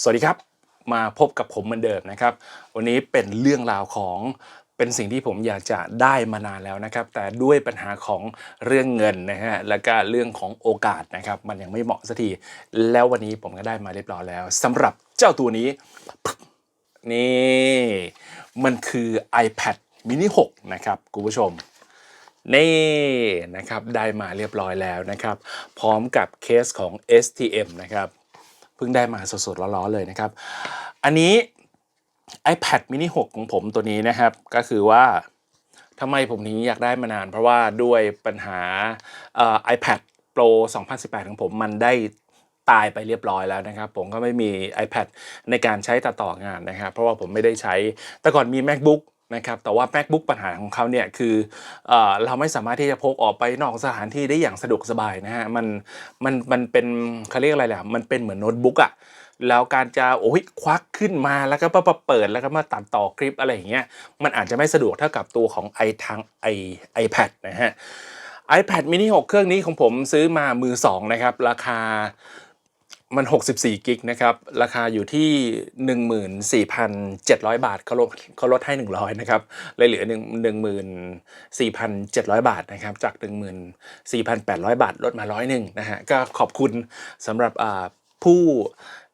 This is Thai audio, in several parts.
สวัสดีครับ มาพบกับผมเหมือนเดิมนะครับ วันนี้เป็นเรื่องราวของเป็นสิ่งที่ผมอยากจะได้มานานแล้วนะครับ แต่ด้วยปัญหาของเรื่องเงินนะฮะแล้วก็เรื่องของโอกาสนะครับ มันยังไม่เหมาะสักทีแล้ววันนี้ผมก็ได้มาเรียบร้อยแล้วสำหรับเจ้าตัวนี้ นี่มันคือ iPad mini 6 นะครับคุณผู้ชมนี่นะครับได้มาเรียบร้อยแล้วนะครับ พร้อมกับเคสของ STM นะครับ พิ่งได้มาสดๆร้อนๆเลยนะครับ อันนี้ iPad mini 6 ของผมตัวนี้นะครับ ก็คือว่าทำไมผมนี้อยากได้มานาน เพราะว่าด้วยปัญหา iPad Pro 2018 ของผมมันได้ตายไปเรียบร้อยแล้วนะครับ ผมก็ไม่มี iPad ในการใช้ตัดต่องานนะครับ เพราะว่าผมไม่ได้ใช้แต่ก่อนมี MacBook นะครับแต่ว่า MacBook ปัญหาของเขาเนี่ยคือเอเราไม่สามารถที่จะพกออกไปนอกสถานที่ได้อย่างสะดวกสบายนะฮะมันมันมันเป็นเขาเรียกอะไรแหละมันเป็นเหมือนโน้ตบุ๊กอะแล้วการจะโอ้ยควักขึ้นมาแล้วก็มาเปิดแล้วก็มาตัดต่อคลิปอะไรอย่างเงี้ยมันอาจจะไม่สะดวกเท่ากับตัวของไอทางไอ iPad นะฮะ iPad mini 6 เครื่องนี้ของผมซื้อมามือสองนะครับ ราคา มัน 64 กิกนะครับ ราคาอยู่ที่ 14,700 บาทเขาลดเขาลดให้ 100 นะครับ เลยเหลือ1 14,700 บาทนะครับ จาก 14,800 บาท ลดมาร้อยหนึ่งนะฮะ ก็ขอบคุณสำหรับผู้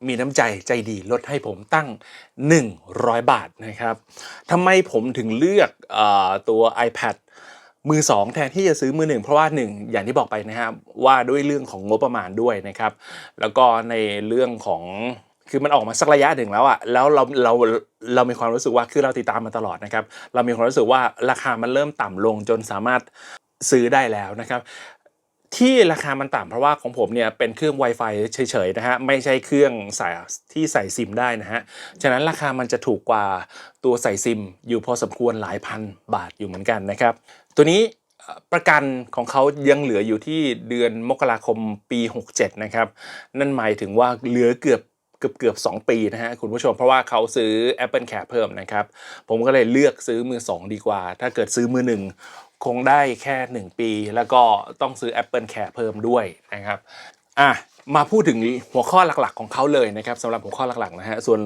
มีน้ำใจใจดีลดให้ผมตั้ง 100 บาทนะครับทำไมผมถึงเลือกอตัว iPad มือ 2 แทนที่จะซื้อมือหนึ่งเพราะว่า 1 อย่างที่บอกไปนะครับว่าด้วยเรื่องของงบประมาณด้วยนะครับ แล้วก็ในเรื่องของคือมันออกมาสักระยะหนึ่งแล้วอะแล้วเราเราเรามีความรู้สึกว่าคือเราติดตามมาตลอดนะครับ เรามีความรู้สึกว่าราคามันเริ่มต่ำลงจนสามารถซื้อได้แล้วนะครับที่ราคามันต่ำเพราะว่าของผมเนี่ยเป็นเครื่อง Wi-Fi เฉยๆนะฮะไม่ใช่เครื่องใส่ที่ใส่ซิมได้นะฮะฉะนั้นราคามันจะถูกกว่าตัวใส่ซิมอยู่พอสมควรหลายพันบาทอยู่เหมือนกันนะครับ ตัวนี้ประกันของเขายังเหลืออยู่ที่เดือนมกราคมปี 67 นะครับ นั่นหมายถึงว่าเหลือเกือบเกือบเกือบ2ปีนะฮะคุณผู้ชมเพราะว่าเขาซื้อ Apple Care เพิ่มนะครับ ผมก็เลยเลือกซื้อมือ 2 ดีกว่า ถ้าเกิดซื้อมือ 1 คงได้แค่ 1 ปี แล้วก็ต้องซื้อ Apple Care เพิ่มด้วยนะครับอะมาพูดถึงหัวข้อหลักๆ ของเขาเลยนะครับสำหรับหัวข้อหลักๆนะฮะส่วน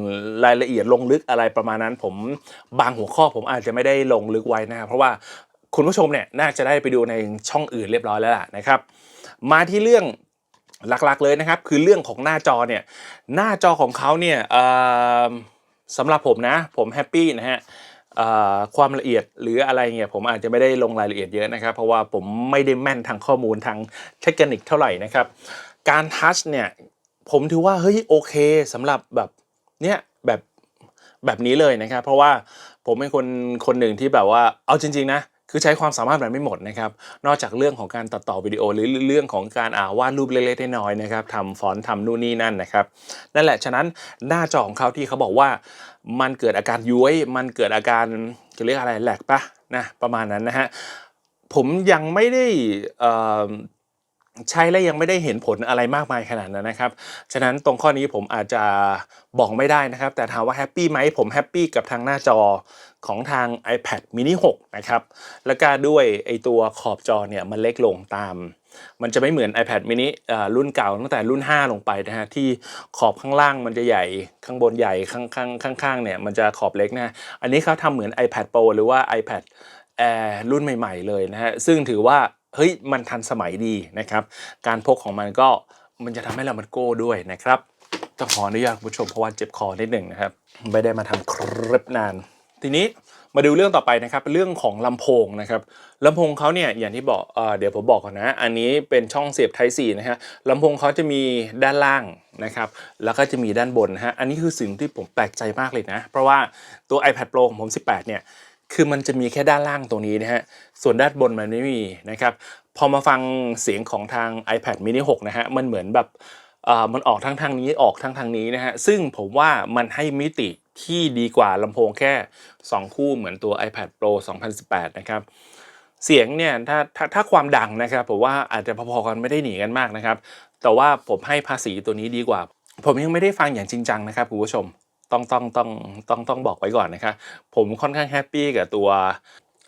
รายละเอียดลงลึกอะไรประมาณนั้น ผมบางหัวข้อผมอาจจะไม่ได้ลงลึกไว้นะครับเพราะว่า คุณผู้ชมเนี่ยน่าจะได้ไปดูในช่องอื่นเรียบร้อยแล้วล่ะนะครับ มาที่เรื่องหลักๆเลยนะครับ คือเรื่องของหน้าจอเนี่ยหน้าจอของเขาเนี่ยสำหรับผมนะผมแฮปปี้นะฮะความละเอียดหรืออะไรเงี้ยผมอาจจะไม่ได้ลงรายละเอียดเยอะนะครับ เพราะว่าผมไม่ได้แม่นทางข้อมูลทางเทคนิคเท่าไหร่นะครับ การทัชเนี่ยผมถือว่าเฮ้ยโอเคสำหรับแบบเนี่ยแบบแบบนี้เลยนะครับ เพราะว่าผมเป็นคนคนหนึ่งที่แบบว่าเอาจริง ๆ นะ คือใช้ความสามารถมันไม่หมดนะครับ นอกจากเรื่องของการตัดต่อวิดีโอหรือเรื่องของการอ่าวาดรูปเล็กๆน้อยๆนะครับทำฟอนต์ทำนู่นนี่นั่นนะครับ นั่นแหละ ฉะนั้นหน้าจอของเขาที่เขาบอกว่า มันเกิดอาการย้วย มันเกิดอาการจะเรียกอะไรแหลกปะนะประมาณนั้นนะฮะ ผมยังไม่ได้ใช้แล้วยังไม่ได้เห็นผลอะไรมากมายขนาดนั้นนะครับ ฉะนั้นตรงข้อนี้ผมอาจจะบอกไม่ได้นะครับ แต่ถามว่าแฮปปี้ไหมผมแฮปปี้กับทางหน้าจอ ของทาง iPad mini 6 นะครับ แล้วก็ด้วยไอตัวขอบจอเนี่ยมันเล็กลงตาม มันจะไม่เหมือน iPad mini รุ่นเก่าตั้งแต่รุ่น 5 ลงไปนะฮะที่ขอบข้างล่างมันจะใหญ่ข้างบนใหญ่ข้างข้างข้างข้างเนี่ยมันจะขอบเล็กนะอันนี้เขาทำเหมือน iPad Pro หรือว่า iPad Air รุ่นใหม่ ๆ เลยนะฮะซึ่งถือว่าเฮ้ยมันทันสมัยดีนะครับ การพกของมันก็มันจะทำให้เรามันโก้ด้วยนะครับต้องขออนุญาตคุณผู้ชมเพราะว่าเจ็บคอนิดหนึ่งนะครับ ไม่ได้มาทำคลิปนาน ทีนี้มาดูเรื่องต่อไปนะครับเป็นเรื่องของลำโพงนะครับลำโพงเขาเนี่ยอย่างที่บอกเอเดี๋ยวผมบอกก่อนนะ อันนี้เป็นช่องเสียบ Type C นะฮะลำโพงเขาจะมีด้านล่างนะครับ แล้วก็จะมีด้านบนนะฮะอันนี้คือสิ่งที่ผมแปลกใจมากเลยนะ เพราะว่าตัว iPad Pro ของผม 18 เนี่ยคือมันจะมีแค่ด้านล่างตรงนี้นะฮะ ส่วนด้านบนมันไม่มีนะครับ พอมาฟังเสียงของทาง iPad mini 6 นะฮะ มันเหมือนแบบมันออกทั้งทางนี้ออกทั้งทางนี้นะฮะ ซึ่งผมว่ามันให้มิติ ที่ดีกว่าลำโพงแค่ 2 คู่เหมือนตัว iPad Pro 2018 นะครับ เสียงเนี่ยถ้าถ้าถ้าความดังนะครับผมว่าอาจจะพอๆกันไม่ได้หนีกันมากนะครับ แต่ว่าผมให้ภาษีตัวนี้ดีกว่า ผมยังไม่ได้ฟังอย่างจริงจังนะครับคุณผู้ชมต้องต้องต้องต้องต้องบอกไว้ก่อนนะครับผมค่อนข้างแฮปปี้กับตัว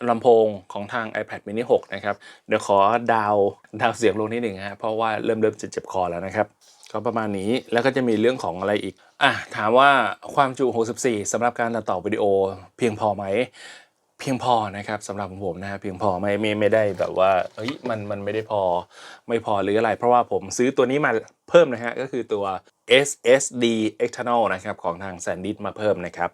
ลำโพงของทาง iPad mini 6 นะครับ เดี๋ยวขอดาวดาวเสียงลงนิดหนึ่งฮะเพราะว่าเริ่มเริ่มจะเจ็บคอแล้วนะครับ ก็ประมาณนี้แล้วก็จะมีเรื่องของอะไรอีกอะถามว่าความจุ 64สำหรับการตัดต่อวิดีโอเพียงพอไหม เพียงพอนะครับสำหรับผมนะฮะเพียงพอไม่ไม่ไม่ได้แบบว่าเฮ้ยมันมันไม่ได้พอไม่พอหรืออะไร เพราะว่าผมซื้อตัวนี้มาเพิ่มนะฮะก็คือตัว SSD external นะครับของทาง SanDisk มาเพิ่มนะครับ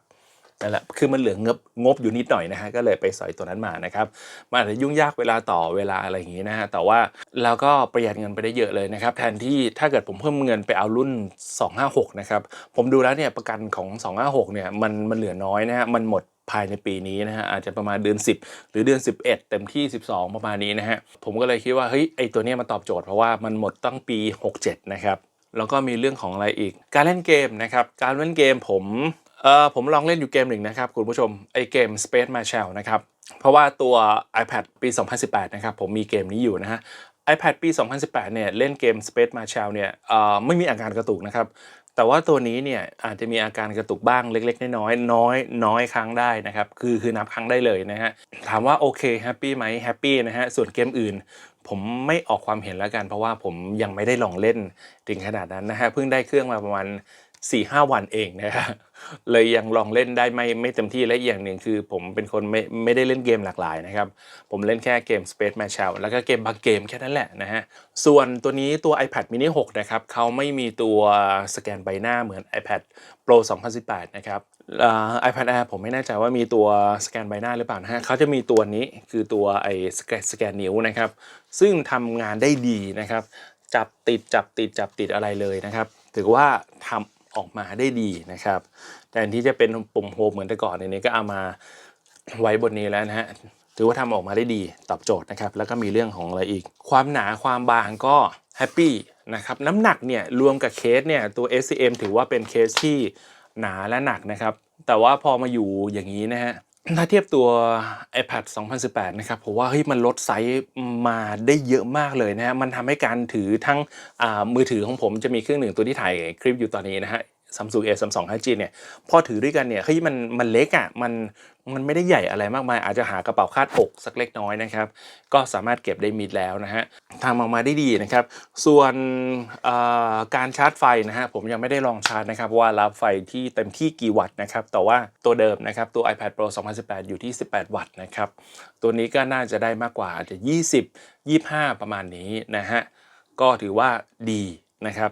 นั่นแหละคือมันเหลืองบงบอยู่นิดหน่อยนะฮะก็เลยไปสอยตัวนั้นมานะครับมันอาจจะยุ่งยากเวลาต่อเวลาอะไรอย่างงี้นะฮะแต่ว่าเราก็ประหยัดเงินไปได้เยอะเลยนะครับแทนที่ถ้าเกิดผมเพิ่มเงินไปเอารุ่น 256 นะครับผมดูแล้วเนี่ยประกันของ 256 เนี่ยมันมันเหลือน้อยนะฮะมันหมดภายในปีนี้นะฮะอาจจะประมาณเดือน 10 หรือเดือน 11 เต็มที่ 12 ประมาณนี้นะฮะผมก็เลยคิดว่าเฮ้ยไอตัวนี้มันตอบโจทย์เพราะว่ามันหมดตั้งปี 67 นะครับแล้วก็มีเรื่องของอะไรอีก การเล่นเกมนะครับการเล่นเกมผม เออผมลองเล่นอยู่เกมหนึ่งนะครับคุณผู้ชมไอเกม Space Marshal นะครับเพราะว่าตัว iPad ปี 2018 นะครับผมมีเกมนี้อยู่นะฮะ iPad ปี 2018 เนี่ยเล่นเกม Space Marshal เนี่ยเอ่อไม่มีอาการกระตุกนะครับ แต่ว่าตัวนี้เนี่ยอาจจะมีอาการกระตุกบ้างเล็ก ๆ น้อยๆน้อยน้อยครั้งได้นะครับ คือคือนับครั้งได้เลยนะฮะ ถามว่าโอเคแฮปปี้ไหมแฮปปี้นะฮะ ส่วนเกมอื่น ผมไม่ออกความเห็นแล้วกัน เพราะว่าผมยังไม่ได้ลองเล่นถึงขนาดนั้นนะฮะ เพิ่งได้เครื่องมาประมาณ 4-5หวันเองนะฮะเลยยังลองเล่นได้ไม่ไม่เต็มที่และอย่างหนึ่งคือ ผมเป็นคนไม่ไม่ได้เล่นเกมหลากหลายนะครับ ผมเล่นแค่เกม Space m a r s h แล้วก็เกมบางเกมแค่นั้นแหละนะฮะ ส่วนตัวนี้ตัว iPad mini 6 นะครับเขาไม่มีตัวสแกนใบหน้าเหมือน iPad Pro 2018 นะครับเอ่อ iPad Air ผมไม่แน่ใจว่ามีตัวสแกนใบหน้าหรือเปล่านะฮะเขาจะมีตัวนี้คือตัวไอสแกนสแกนนิ้วนะครับ ซึ่งทำงานได้ดีนะครับ จับติดจับติดจับติดอะไรเลยนะครับ ถือว่าทำ ออกมาได้ดีนะครับแทนที่จะเป็นปุ่มโฮมเหมือนแต่ก่อนในนี้ก็เอามาไว้บนนี้แล้วนะฮะถือว่าทำออกมาได้ดีตอบโจทย์นะครับ แล้วก็มีเรื่องของอะไรอีก ความหนาความบางก็แฮปปี้นะครับน้ำหนักเนี่ยรวมกับเคสเนี่ยตัว SCM ถือว่าเป็นเคสที่หนาและหนักนะครับ แต่ว่าพอมาอยู่อย่างนี้นะฮะ ถ้าเทียบตัว iPad 2018 นะครับผมว่าเฮ้ยมันลดไซส์มาได้เยอะมากเลยนะฮะมันทำให้การถือทั้งมือถือของผมจะมีเครื่องหนึ่งตัวที่ถ่ายคลิปอยู่ตอนนี้นะฮะ Samsung A 3 2 5G เนี่ยพอถือด้วยกันเนี่ยเฮ้ยมันมันเล็กอะมันมันไม่ได้ใหญ่อะไรมากมาย อาจจะหากระเป๋าคาดอกสักเล็กน้อยนะครับ ก็สามารถเก็บได้มิดแล้วนะฮะทำออกมาได้ดีนะครับ ส่วนการชาร์จไฟนะฮะผมยังไม่ได้ลองชาร์จนะครับ ว่ารับไฟที่เต็มที่กี่วัตต์นะครับ แต่ว่าตัวเดิมนะครับ ตัว iPad Pro 2018 อยู่ที่ 18 วัตต์นะครับ ตัวนี้ก็น่าจะได้มากกว่าอาจจะ 20 25 ประมาณนี้นะฮะก็ถือว่าดีนะครับ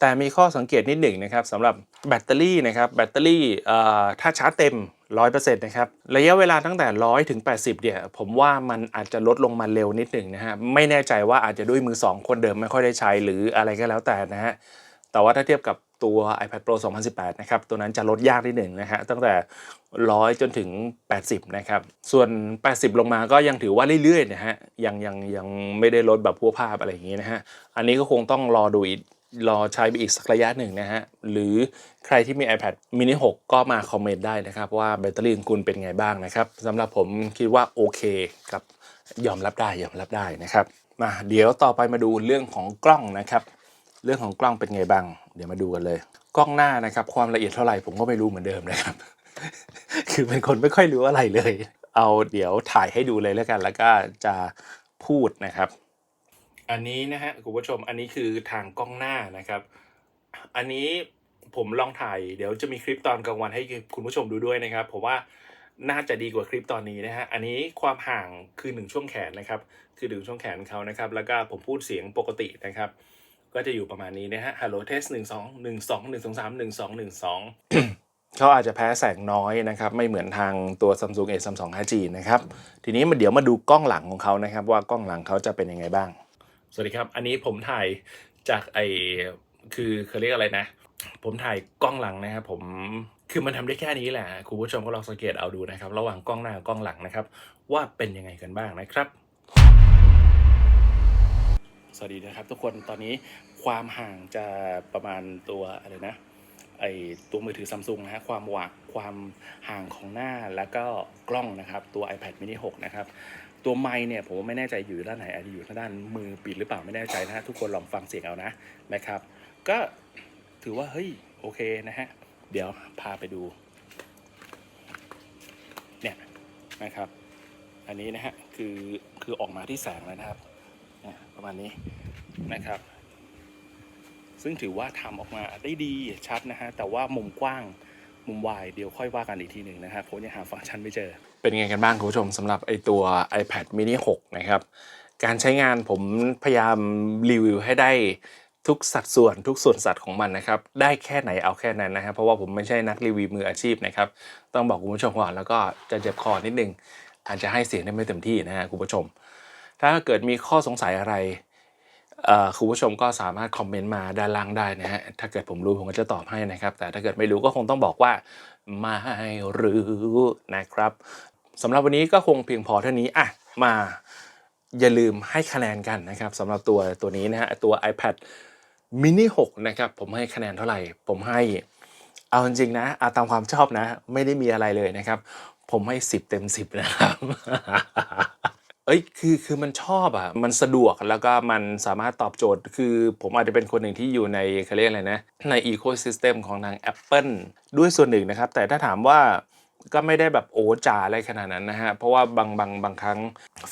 แต่มีข้อสังเกตนิดหนึ่งนะครับสำหรับแบตเตอรี่นะครับแบตเตอรี่ถ้าชาร์จเต็ม 100%นะครับระยะเวลาตั้งแต่ 100ถึง80เนี่ยผมว่ามันอาจจะลดลงมาเร็วนิดหนึ่งนะฮะไม่แน่ใจว่าอาจจะด้วยมือ 2 คนเดิมไม่ค่อยได้ใช้หรืออะไรก็แล้วแต่นะฮะแต่ว่าถ้าเทียบกับตัว iPad Pro 2018 นะครับ ตัวนั้นจะลดยากนิดหนึ่งนะฮะ ตั้งแต่ 100 จนถึง 80 นะครับ ส่วน 80 ลงมาก็ยังถือว่าเรื่อยๆ นะฮะ ยังยังยังไม่ได้ลดแบบพัวภาพอะไรอย่างงี้นะฮะ อันนี้ก็คงต้องรอดูอีก รอใช้ไปอีกสักระยะหนึ่งนะฮะ หรือใครที่มี iPad mini 6 ก็มาคอมเมนต์ได้นะครับ ว่าแบตเตอรี่ของคุณเป็นไงบ้างนะครับสำหรับผมคิดว่าโอเคกับยอมรับได้ยอมรับได้นะครับมาเดี๋ยวต่อไปมาดูเรื่องของกล้องนะครับ เรื่องของกล้องเป็นไงบ้าง เดี๋ยวมาดูกันเลย กล้องหน้านะครับ ความละเอียดเท่าไหร่ผมก็ไม่รู้เหมือนเดิมนะครับ คือเป็นคนไม่ค่อยรู้อะไรเลย เอาเดี๋ยวถ่ายให้ดูเลยแล้วกัน แล้วก็จะพูดนะครับ อันนี้นะฮะคุณผู้ชมอันนี้คือทางกล้องหน้านะครับ อันนี้ผมลองถ่าย เดี๋ยวจะมีคลิปตอนกลางวันให้คุณผู้ชมดูด้วยนะครับผมว่าน่าจะดีกว่าคลิปตอนนี้นะฮะ อันนี้ความห่างคือหนึ่งช่วงแขนนะครับ คือหนึ่งช่วงแขนเขานะครับ แล้วก็ผมพูดเสียงปกตินะครับ ก็จะอยู่ประมาณนี้นะฮะ Hello Test หนึ่งสองหนึ่งสองหนึ่งสองสามหนึ่งสองหนึ่งสองเขาอาจจะแพ้แสงน้อยนะครับ ไม่เหมือนทางตัว Samsung A 3 2 5G นะครับ ทีนี้มาเดี๋ยวมาดูกล้องหลังของเขานะครับ ว่ากล้องหลังเขาจะเป็นยังไงบ้าง สวัสดีครับ อันนี้ผมถ่ายจากไอคือเขาเรียกอะไรนะ ผมถ่ายกล้องหลังนะครับผมคือมันทำได้แค่นี้แหละคุณผู้ชมก็ลองสังเกตเอาดูนะครับ ระหว่างกล้องหน้ากับกล้องหลังนะครับ ว่าเป็นยังไงกันบ้างนะครับ สวัสดีนะครับ ทุกคนตอนนี้ความห่างจะประมาณตัวอะไรนะไอตัวมือถือซัมซุงนะฮะความหวากความห่างของหน้าแล้วก็กล้องนะครับ ตัว iPad mini 6 นะครับ ตัวไมค์เนี่ยผมไม่แน่ใจอยู่ด้านไหนอาจจะอยู่ทางด้านมือปิดหรือเปล่าไม่แน่ใจนะฮะทุกคนลองฟังเสียงเอานะนะครับ ก็ถือว่าเฮ้ยโอเคนะฮะเดี๋ยวพาไปดูเนี่ยนะครับ อันนี้นะฮะคือคือออกมาที่แสงแล้วนะครับเนี่ยประมาณนี้นะครับ ซึ่งถือว่าทำออกมาได้ดีชัดนะฮะแต่ว่ามุมกว้างมุมวายเดี๋ยวค่อยว่ากันอีกทีหนึ่งนะครับผมยังหาฟังก์ชันไม่เจอ เป็นไงกันบ้างคุณผู้ชมสำหรับไอตัว iPad mini 6 นะครับ การใช้งานผมพยายามรีวิวให้ได้ทุกสัดส่วนทุกส่วนสัตว์ของมันนะครับ ได้แค่ไหนเอาแค่นั้นนะครับ เพราะว่าผมไม่ใช่นักรีวิวมืออาชีพนะครับ ต้องบอกคุณผู้ชมก่อนแล้วก็จะเจ็บคอนิดนึง อาจจะให้เสียงได้ไม่เต็มที่นะฮะคุณผู้ชม ถ้าเกิดมีข้อสงสัยอะไรคุณผู้ชมก็สามารถคอมเมนต์มาด้านล่างได้นะฮะ ถ้าเกิดผมรู้ผมก็จะตอบให้นะครับ แต่ถ้าเกิดไม่รู้ก็คงต้องบอกว่า ไม่รู้นะครับสำหรับวันนี้ก็คงเพียงพอเท่านี้อะมาอย่าลืมให้คะแนนกันนะครับสำหรับตัวตัวนี้นะฮะตัว iPad mini 6 นะครับ ผมให้คะแนนเท่าไหร่ ผมให้ เอาจริงๆนะเอาตามความชอบนะ ไม่ได้มีอะไรเลยนะครับ ผมให้ 10 เต็ม 10 นะครับ เอ้ยคือคือมันชอบอะมันสะดวกแล้วก็มันสามารถตอบโจทย์ คือผมอาจจะเป็นคนหนึ่งที่อยู่ในเขาเรียกอะไรนะในอีโค y ิสเต็มของทาง Apple ด้วยส่วนหนึ่งนะครับ แต่ถ้าถามว่าก็ไม่ได้แบบโอ้จ๋าอะไรขนาดนั้นนะฮะ เพราะว่าบางบางบางครั้ง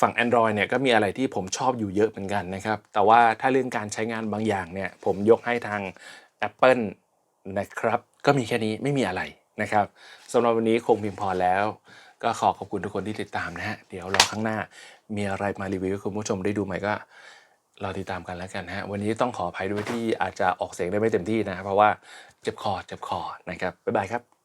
ฝั่ง Android เนี่ยก็มีอะไรที่ผมชอบอยู่เยอะเหมือนกันนะครับ แต่ว่าถ้าเรื่องการใช้งานบางอย่างเนี่ย ผมยกให้ทาง Apple นะครับ ก็มีแค่นี้ไม่มีอะไรนะครับสำหรับวันนี้คงเพียงพอแล้ว ก็ขอขอบคุณทุกคนที่ติดตามนะฮะ เดี๋ยวรอข้างหน้า มีอะไรมารีวิวให้คุณผู้ชมได้ดูใหม่ก็รอติดตามกันแล้วกันฮะวันนี้ต้องขออภัยด้วยที่อาจจะออกเสียงได้ไม่เต็มที่นะ เพราะว่าเจ็บคอเจ็บคอนะครับบ๊ายบายครับ